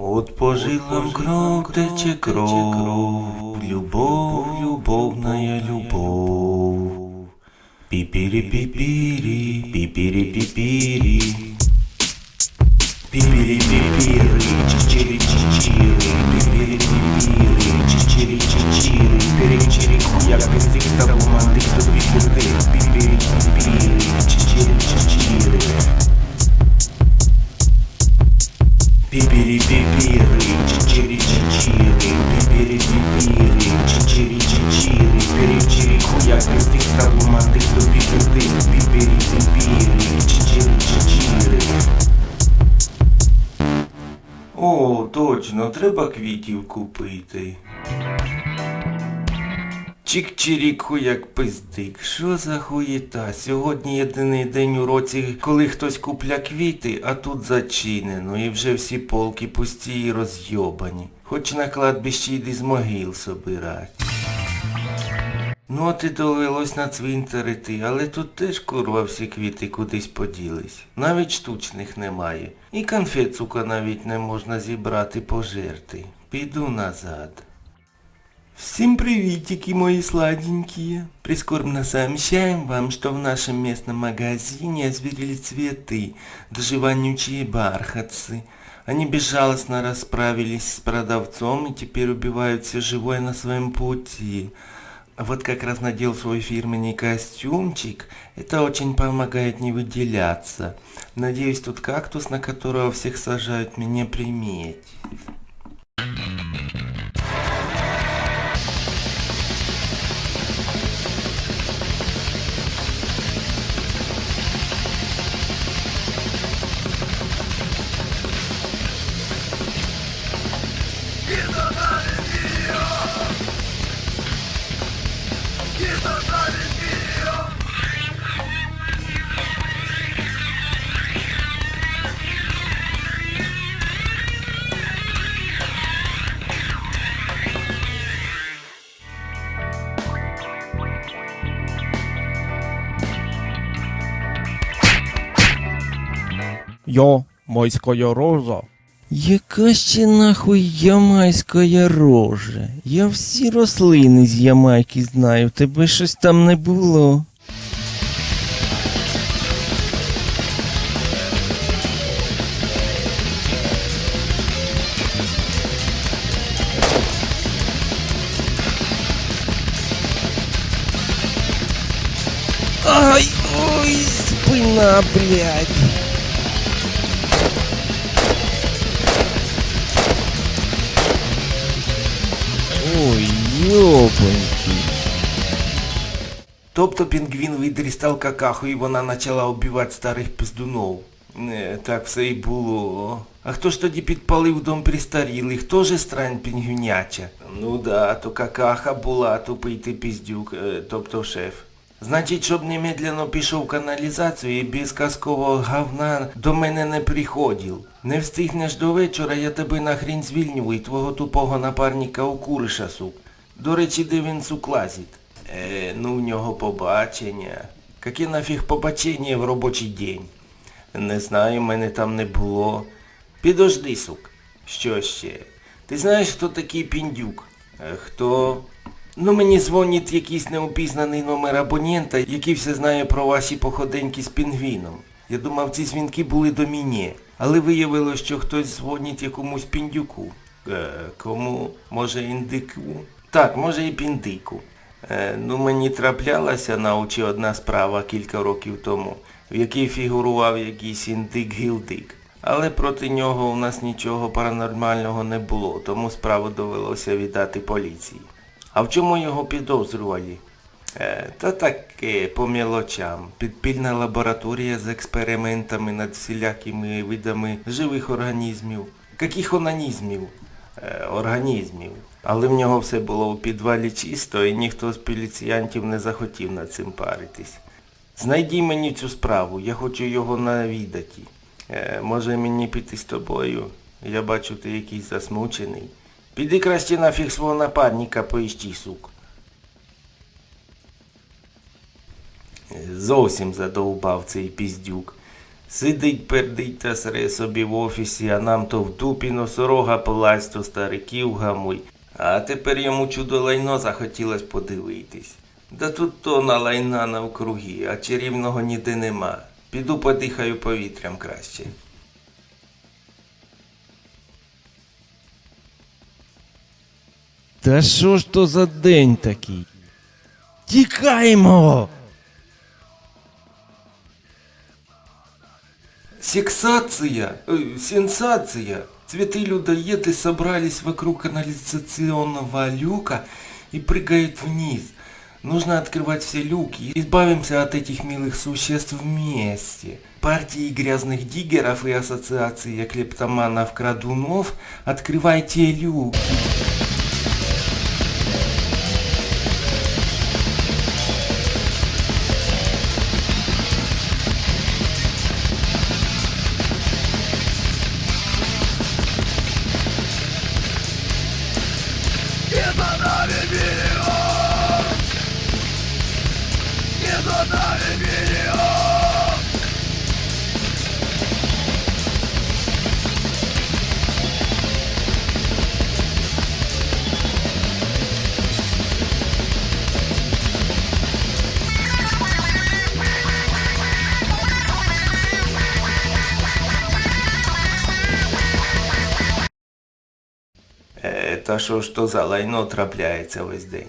От по жилам кров тече кров, любов, любовная любовь. Пипири-пипири, пипири-пипири. Пипири-пипири, чичири-чичири, пипири-пипири, чичири-чичири, перечирику, як пиздик та бумандик, то пипирти, пипири-пипири, квітів купити. Чік-чирік як пиздик. Що за хуєта? Сьогодні єдиний день у році, коли хтось купля квіти, а тут зачинено, і вже всі полки пусті і розйобані. Хоч на кладбищі йди з могил собирать. Ну от і довелось на цвинтар іти, але тут теж курва всі квіти кудись поділись. Навіть штучних немає. І конфет, сука, навіть не можна зібрати пожерти. Піду назад. Всем приветики, мои сладенькие. Прискорбно сообщаем вам, что в нашем местном магазине озверели цветы, даже вонючие бархатцы. Они безжалостно расправились с продавцом и теперь убивают все живое на своем пути. Вот как раз надел свой фирменный костюмчик. Это очень помогает не выделяться. Надеюсь, тут кактус, на которого всех сажают, меня приметит. Я майська роза. Яка ще нахуй ямайська рожа? Я всі рослини з Ямайки знаю, тебе щось там не було. Ай, ой, спина, блядь. Ой, ёбаньки. Тобто пінгвін відрістав какаху і вона почала оббивати старих пиздунов. Не, так все і було. А хто ж тоді підпалив дом пристарілих? Хто же стран пінгвіняча? Ну да, то какаха була, тупий ти піздюк, е, тобто шеф. Значить, щоб немедленно пішов в каналізацію і без казкового говна до мене не приходив. Не встигнеш до вечора, я тебе нахрін звільню і твого тупого напарника укуриша, сук. До речі, де він сук? Е, ну в нього побачення. Яке нафіг побачення в робочий день? Не знаю, мене там не було. Підожди, сук. Що ще? Ти знаєш, хто такий піндюк? Е, хто? Ну мені дзвонить якийсь неопізнаний номер абонента, який все знає про ваші походеньки з пінгвіном. Я думав, ці дзвінки були до мене. Але виявилось, що хтось дзвонить якомусь піндюку. Е, кому? Може індику? Так, може і піндику. Е, ну мені траплялася на очі одна справа кілька років тому, в якій фігурував якийсь індик-гілдик. Але проти нього у нас нічого паранормального не було, тому справу довелося віддати поліції. А в чому його підозрювали? Е, та таке, по мілочам. Підпільна лабораторія з експериментами над всілякими видами живих організмів. Яких онанізмів? Е, організмів. Але в нього все було в підвалі чисто і ніхто з поліціянтів не захотів над цим паритись. Знайди мені цю справу, я хочу його навідати. Е, може мені піти з тобою? Я бачу, ти якийсь засмучений. Піди краще нафіг свого напарника поїщи, сук. Зовсім задовбав цей піздюк. Сидить, пердить та сре собі в офісі, а нам то в дупі носорога полазь, то стариків гамуй. А тепер йому чудо лайно захотілось подивитись. Да тут тона лайна навкруги, а чарівного ніде нема. Піду подихаю повітрям краще. Та що ж то за день такий? Тікаємо! Сексация, э, сенсация. Цветы-людоеды собрались вокруг канализационного люка и прыгают вниз. Нужно открывать все люки. Избавимся от этих милых существ вместе. Партии грязных диггеров и ассоциация клептоманов-крадунов, открывайте люки. Та що ж то за лайно трапляється весь день?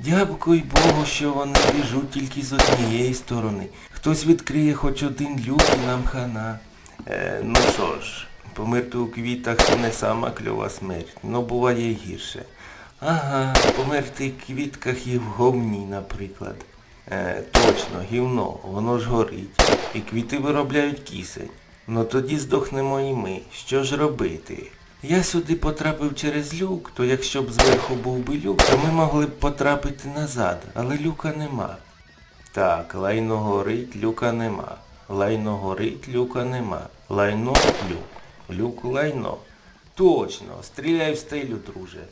Дякуй Богу, що вони біжуть тільки з однієї сторони. Хтось відкриє хоч один люк і нам хана. Е, ну що ж, померти у квітах це не сама кльова смерть, но буває й гірше. Ага, померти в квітках і в говні, наприклад. Е, точно, гівно, воно ж горить. І квіти виробляють кисень. Ну тоді здохнемо і ми. Що ж робити? Я сюди потрапив через люк, то якщо б зверху був би люк, то ми могли б потрапити назад, але люка нема. Так, лайно горить, люка нема. Лайно горить, люка нема. Лайно люк. Люк лайно. Точно, стріляй в стелю, друже.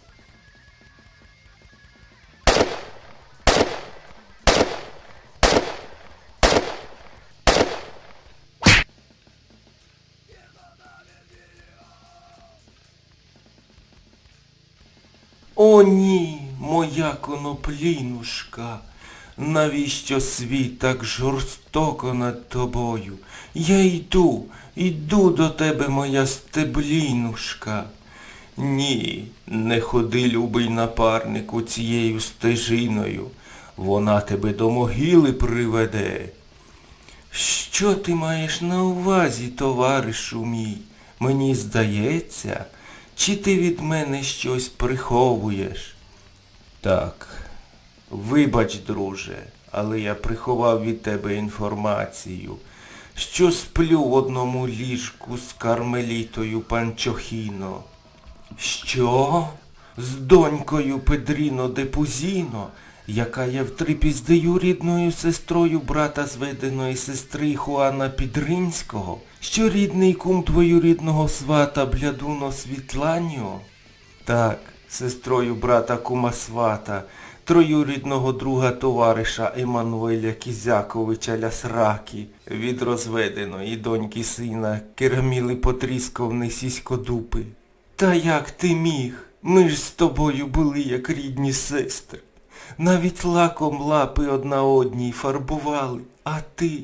Моя коноплінушка, навіщо світ так жорстоко над тобою? Я йду, йду до тебе, моя стеблінушка. Ні, не ходи, любий напарнику, цією стежиною. Вона тебе до могили приведе. Що ти маєш на увазі, товаришу мій? Мені здається, чи ти від мене щось приховуєш? Так, вибач, друже, але я приховав від тебе інформацію, що сплю в одному ліжку з кармелітою Панчохіно. Що? З донькою Педріно де Пузіно, яка є втрипіздею рідною сестрою брата зведеної сестри Хуана Підринського, що рідний кум твоюрідного свата Блядуно Світланіо? Так, сестрою брата кума свата, троюрідного друга товариша Еммануеля Кізяковича Лясраки, від розведеної доньки сина Кераміли Потрісковни Сіськодупи. Та як ти міг? Ми ж з тобою були як рідні сестри. Навіть лаком лапи одна одній фарбували. А ти,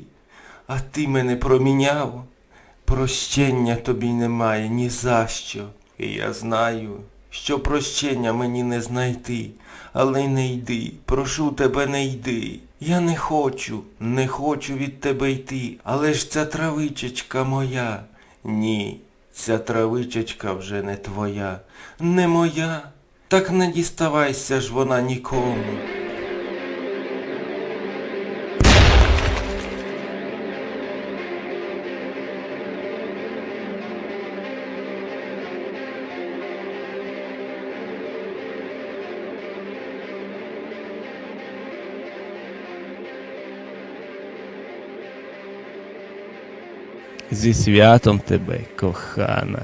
а ти мене проміняв. Прощення тобі немає ні за що. І я знаю, що прощення мені не знайти. Але не йди, прошу тебе, не йди. Я не хочу, не хочу від тебе йти. Але ж ця травичечка моя. Ні, ця травичечка вже не твоя. Не моя. Так не діставайся ж вона нікому. Зі святом тебе, кохана.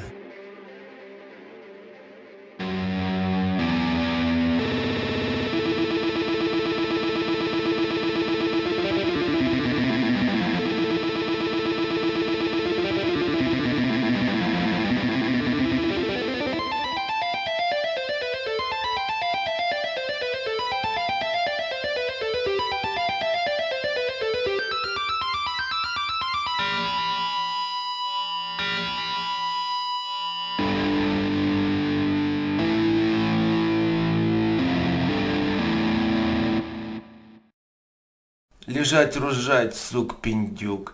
Лежать рожать, сук піндюк.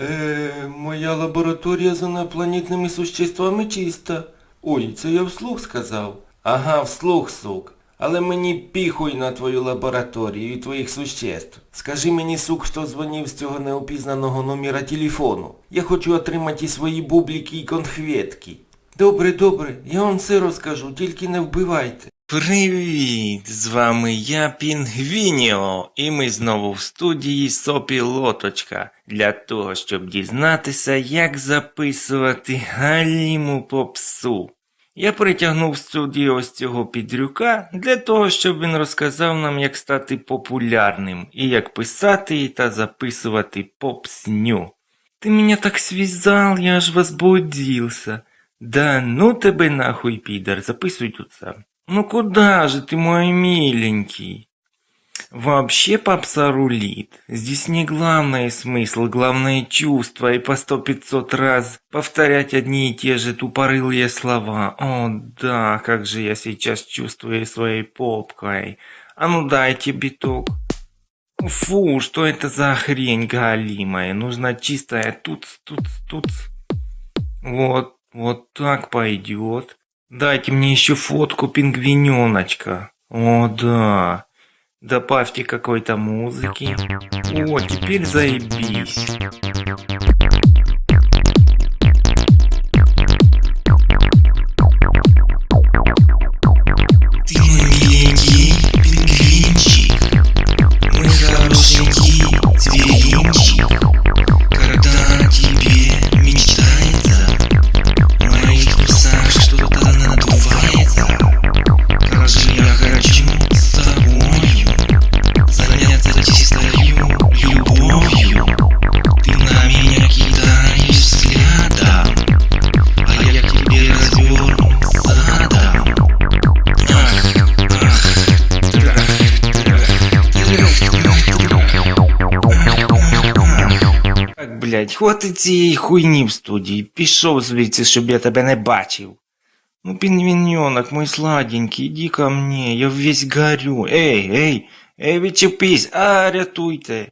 Е, моя лабораторія з інопланетними существами чиста. Ой, це я вслух сказав. Ага, вслух, сук. Але мені піхуй на твою лабораторію і твоїх существ. Скажи мені, сук, хто дзвонив з цього неопізнаного номера телефону. Я хочу отримати свої бубліки і конхветки. Добре, добре, я вам все розкажу, тільки не вбивайте. Привіт! З вами я Пінгвініо, і ми знову в студії Сопілоточка для того, щоб дізнатися, як записувати галіму попсу. Я притягнув в студію ось цього підрюка для того, щоб він розказав нам, як стати популярним і як писати та записувати попсню. Ты меня так связал, я аж вас возбудился. Да ну тебе нахуй, пидор, записывай тут сам. Ну куда же ты, мой миленький? Вообще попса рулит. Здесь не главный смысл, главное чувство и по сто пятьсот раз повторять одни и те же тупорылые слова. О да, как же я сейчас чувствую своей попкой. А ну дайте биток. Фу, что это за хрень галимая? Нужна чистая туц, туц, туц. Вот, вот так пойдет. Дайте мне еще фотку пингвиненочка. О, да. Добавьте какой-то музыки. О, теперь заебись. Блядь, хватить цієї хуйні в студії. Пішов звідси, щоб я тебе не бачив. Ну, пінгвіньонок, мой сладенький, іди ко мне, я весь горю. Ей, ей, ей, відчепись, а, рятуйте.